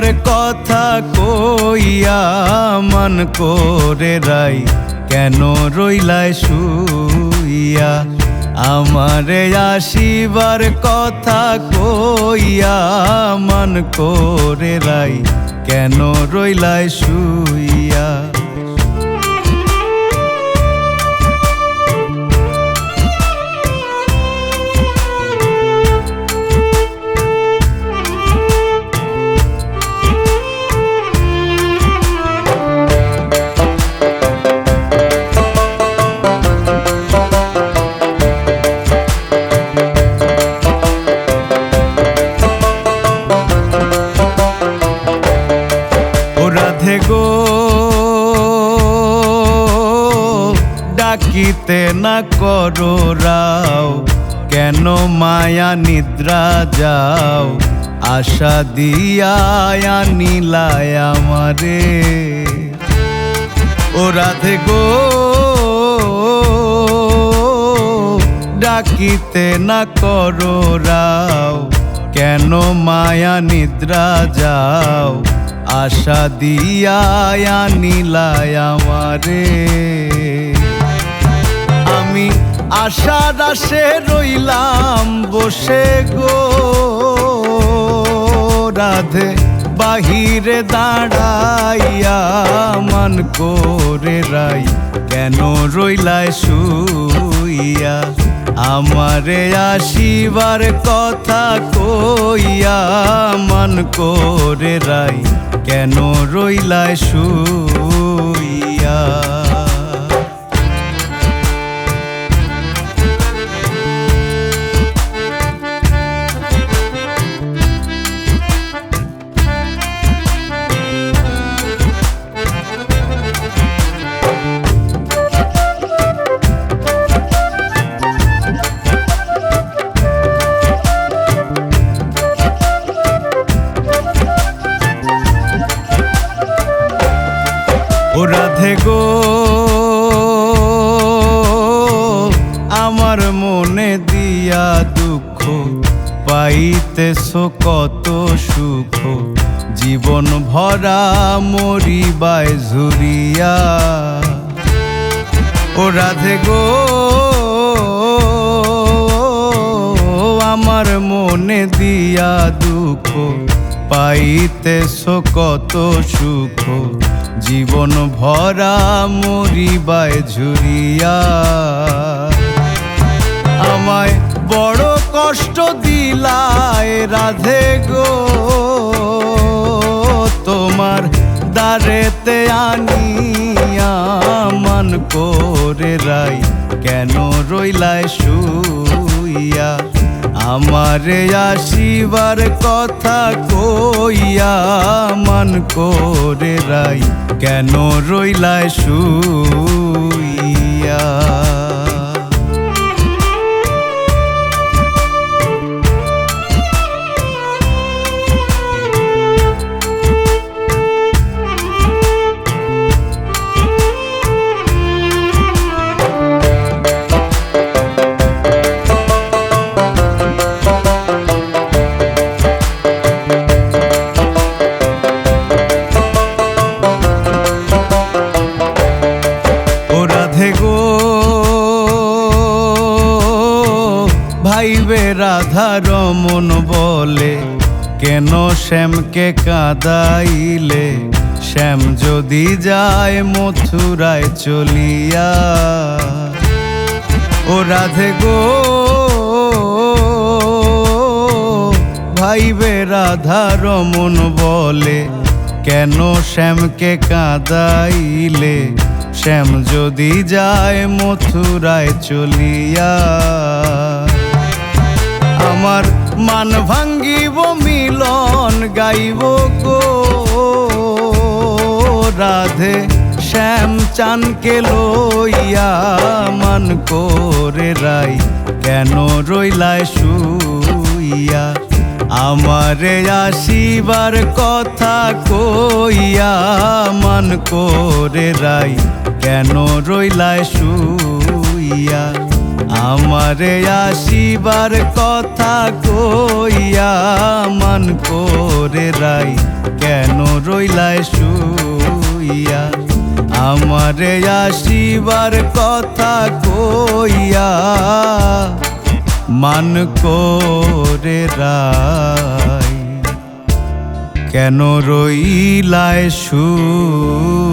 আসিবার কথা কইয়া মন করে রাই, কেন রইলায় শুইয়া? আমারে আসিবার কথা কইয়া মন করে রাই, কেন রইলাই শুইয়া? ডাকিতে না করো রাও, কেন মায়া নিদ্রা যাও? আশা দিয়া নীলায় আমারে। ও রাধে গো, ডাকিতে না করো রাও, কেন মায়া নিদ্রা যাও? আশা দিয়া নীলায় আমারে। আমি আশার আশে রইলাম বসে গো। রাধে বাহিরে দাঁড়াইয়া মন করে রাই, কেন রইলায় শুইয়া? আমারে আসিবার কথা কইয়া মন করে রাই কেন রইলায় শুইয়া? ও রাধে গো। আমার মনে দিয়া দুঃখ পাইতেছো কত সুখ। জীবন ভরা মরিবায় ঝুরিয়া। ও রাধে গো, আমার মনে দিয়া দুঃখ পাইতেছো কত সুখ। জীবন ভরা মরিবায় ঝুরিয়া আমায় বড় কষ্ট দিলায় রাধে গো। তোমার দারেতে আনিয়া মন করে রাই, কেন রইলায় শুইয়া? আমারে আসিবার কথা কইয়া মন করে রাই কেন রইলায় শুইয়া? রাধা রমন বলে, কেন শ্যামকে কাঁদাইলে? শ্যাম যদি যায় মথুরায় চলিয়া। ও রাধে গো, ভাইবে রাধা রমন বলে, কেন শ্যামকে কাঁদাইলে? শ্যাম যদি যায় মথুরায় চলিয়া। আমার মান ভাঙ্গিব, মিলন গাইব গো রাধে শ্যাম চানকে লইয়া মান করে রাই, কেন রইলায় শুইয়া? আমারে আসিবার কথা কইয়া মান করে রাই, কেন রইলায় শুইয়া? আমারে আসিবার কথা কইয়া মান করে রাই কেন রইলায় শুইয়া? আমারে আসিবার কথা কইয়া মান করে রাই কেন রইলায় শুইয়া